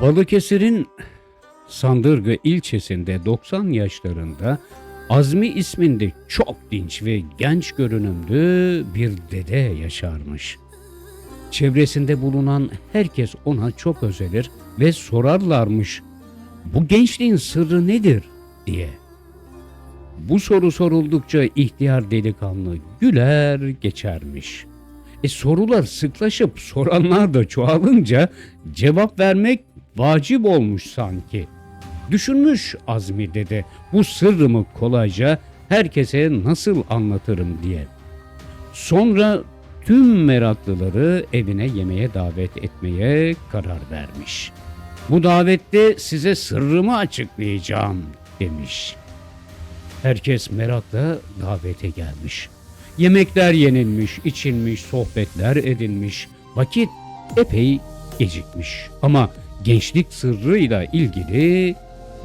Balıkesir'in Sandırgı ilçesinde 90 yaşlarında Azmi isminde çok dinç ve genç görünümlü bir dede yaşarmış. Çevresinde bulunan herkes ona çok özenir ve sorarlarmış. Bu gençliğin sırrı nedir diye. Bu soru soruldukça ihtiyar delikanlı güler geçermiş. E sorular sıklaşıp soranlar da çoğalınca cevap vermek vacip olmuş sanki. Düşünmüş Azmi dede bu sırrımı kolayca herkese nasıl anlatırım diye. Sonra tüm meraklıları evine yemeğe davet etmeye karar vermiş. Bu davette size sırrımı açıklayacağım demiş. Herkes merakla davete gelmiş. Yemekler yenilmiş, içilmiş, sohbetler edilmiş. Vakit epey gecikmiş. Ama gençlik sırrıyla ilgili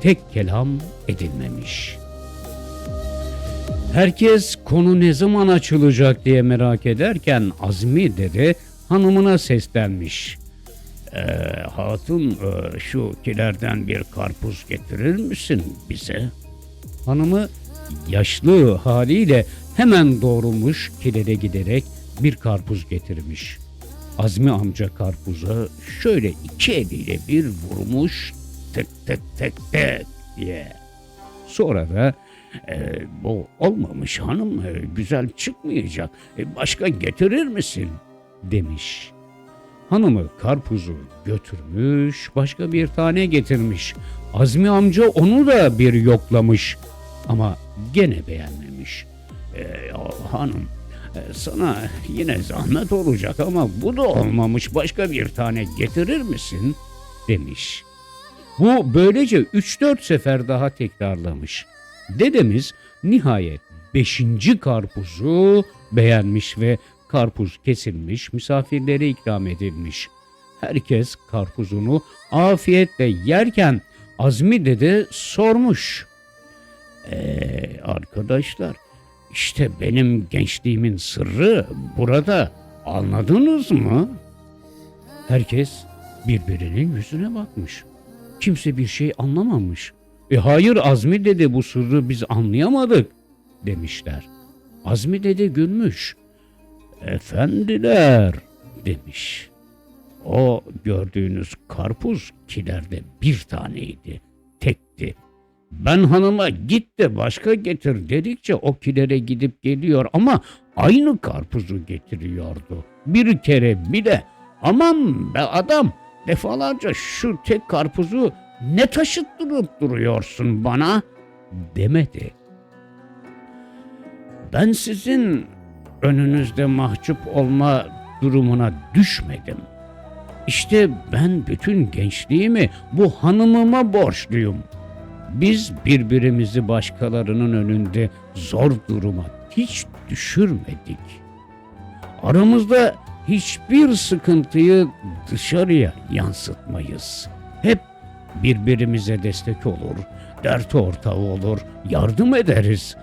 tek kelam edilmemiş. Herkes konu ne zaman açılacak diye merak ederken Azmi dede hanımına seslenmiş. "Ee, hatun e, şu kilerden bir karpuz getirir misin bize? Hanımı yaşlı haliyle hemen doğrulmuş kilere giderek bir karpuz getirmiş. Azmi amca karpuza şöyle iki eliyle bir vurmuş tık tık tık tık diye. Sonra da "E, bu olmamış hanım e, güzel çıkmayacak E, başka getirir misin demiş. Hanımı karpuzu götürmüş başka bir tane getirmiş. Azmi amca onu da bir yoklamış ama gene beğenmemiş. "E, hanım sana yine zahmet olacak ama bu da olmamış başka bir tane getirir misin demiş. Bu böylece 3-4 sefer daha tekrarlamış. Dedemiz nihayet 5. karpuzu beğenmiş ve karpuz kesilmiş, misafirlere ikram edilmiş. Herkes karpuzunu afiyetle yerken Azmi dede sormuş. Eee arkadaşlar işte benim gençliğimin sırrı burada anladınız mı? Herkes birbirinin yüzüne bakmış. Kimse bir şey anlamamış. E hayır Azmi dede bu sırrı biz anlayamadık demişler. Azmi dede gülmüş. Efendiler demiş. O gördüğünüz karpuz kilerde bir taneydi. Tekti. Ben hanıma git de başka getir dedikçe o kilere gidip geliyor ama aynı karpuzu getiriyordu. Bir kere bile aman be adam defalarca şu tek karpuzu ne taşıttırıp duruyorsun bana demedi. Ben sizin önünüzde mahcup olma durumuna düşmedim. İşte ben bütün gençliğimi bu hanımıma borçluyum. Biz birbirimizi başkalarının önünde zor duruma hiç düşürmedik. Aramızda hiçbir sıkıntıyı dışarıya yansıtmayız. Hep birbirimize destek olur, dert ortağı olur, yardım ederiz.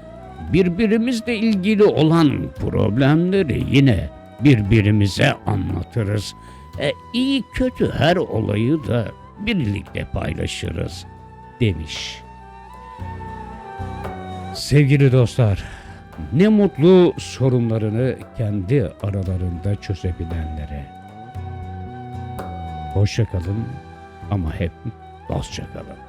Birbirimizle ilgili olan problemleri yine birbirimize anlatırız. E, iyi kötü her olayı da birlikte paylaşırız demiş. Sevgili dostlar, ne mutlu sorunlarını kendi aralarında çözebilenlere. Hoşça kalın ama hep dostça kalın.